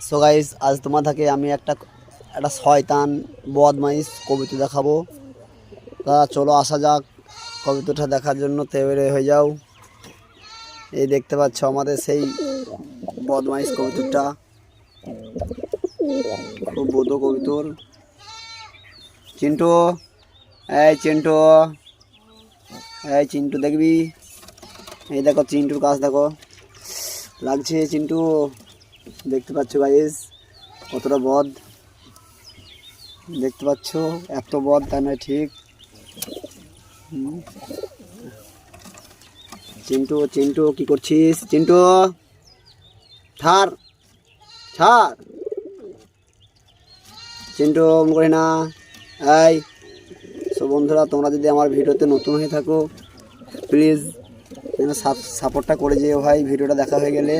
So guys আজ তোমাদেরকে আমি একটা একটা শয়তান বদমাইশ কবিতা দেখাবো। তা চলো আসা যাক, কবিতাটা দেখার জন্য তৈরি হয়ে যাও। এই দেখতে পাচ্ছ আমাদের সেই বদমাইশ কবিতরটা খুব বোধ কবিতর। চিন্টু, এই চিন্টু এই চিন্টু দেখবি? এই দেখো চিন্টুর কাজ দেখো। লাগছে চিন্টু। দেখতে পাচ্ছ গাইস কতটা বদ। দেখতে পাচ্ছ, এত বদ তা নয় ঠিক। চিন্টু চিন্টু, কি করছিস? চিন্টু, ছাড় ছাড়। চিন্টু করি না। এই, সো বন্ধুরা, তোমরা যদি আমার ভিডিওতে নতুন হয়ে থাকো প্লিজ সাপোর্টটা করে যেও ভাই, ভিডিওটা দেখা হয়ে গেলে।